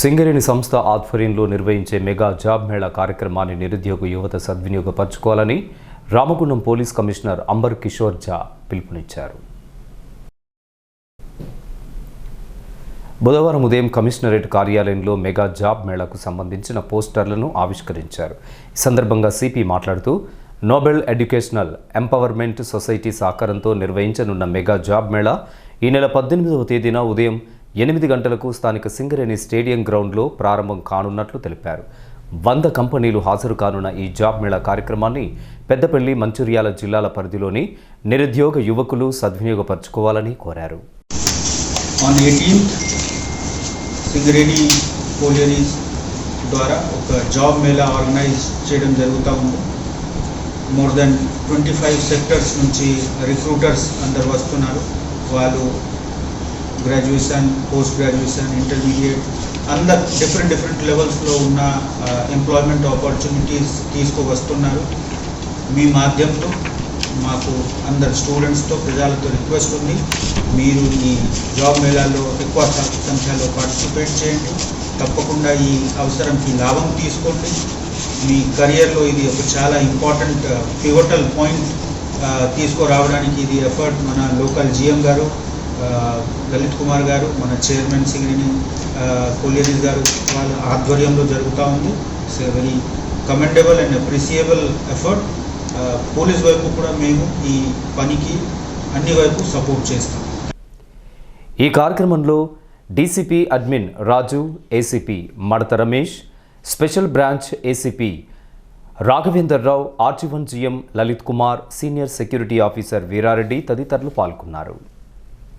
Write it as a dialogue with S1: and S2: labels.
S1: సింగరేణి సంస్థ ఆధ్వర్యంలో నిర్వహించే మెగా జాబ్ మేళా కార్యక్రమాన్ని నిరుద్యోగ యువత సద్వినియోగపరచుకోవాలని రామగుండం పోలీస్ కమిషనర్ అంబర్ కిషోర్ ఝా పిలుపునిచ్చారు. బుధవారం ఉదయం కమిషనరేట్ కార్యాలయంలో మెగా జాబ్ మేళాకు సంబంధించిన పోస్టర్లను ఆవిష్కరించారు. ఈ సందర్భంగా సిపి మాట్లాడుతూ నోబెల్ ఎడ్యుకేషనల్ ఎంపవర్మెంట్ సొసైటీ సహకారంతో నిర్వహించనున్న మెగా జాబ్ మేళా ఈ నెల పద్దెనిమిదవ తేదీన ఉదయం ఎనిమిది గంటలకు స్థానిక సింగరేణి స్టేడియం గ్రౌండ్లో ప్రారంభం కానున్నట్లు తెలిపారు. వంద కంపెనీలు హాజరు కానున్న ఈ జాబ్ మేళా కార్యక్రమాన్ని పెద్దపల్లి మంచిర్యాల జిల్లాల పరిధిలోని నిరుద్యోగ యువకులు సద్వినియోగపరచుకోవాలని కోరారు.
S2: ఆన్ ఎయిటీన్త్ సింగరేణి పోలీస్ ద్వారా ఒక జాబ్ మేళా ఆర్గనైజ్ చేయడం జరుగుతూ ఉంది. More than twenty five sectors నుంచి రిక్రూటర్స్ అందరు వస్తున్నారు. వాళ్ళు గ్రాడ్యుయేషన్ పోస్ట్ గ్రాడ్యుయేషన్ ఇంటర్మీడియట్ అందరు డిఫరెంట్ డిఫరెంట్ లెవెల్స్లో ఉన్న ఎంప్లాయ్మెంట్ ఆపర్చునిటీస్ తీసుకువస్తున్నారు. మీ మాధ్యమంతో మాకు అందరు స్టూడెంట్స్తో ప్రజలతో రిక్వెస్ట్ ఉంది. మీరు ఈ జాబ్ మేళాల్లో ఎక్కువ సంఖ్యలో పార్టిసిపేట్ చేయండి. తప్పకుండా ఈ అవసరంకి లాభం తీసుకోండి. మీ కెరియర్లో ఇది ఒక చాలా ఇంపార్టెంట్ పివటల్ పాయింట్ తీసుకురావడానికి ఇది ఎఫర్ట్ మన లోకల్ జిఎం గారు లలిత్ కుమార్ గారు మన చైర్మన్ సింగిని కొలియరీస్ గారు వాళ్ళ ఆధ్వర్యంలో జరుగుతూ ఉంది. So very commendable and appreciable effort police వైపు కూడా మేము ఈ పనికి అన్ని వైపు సపోర్ట్ చేస్తాం.
S1: ఈ కార్యక్రమంలో DCP admin Raju ACP Madata Ramesh special branch ACP Raghavender Rao R G one GM Lalit Kumar senior security officer Veerareddy తదితరులు పాల్గొన్నారు.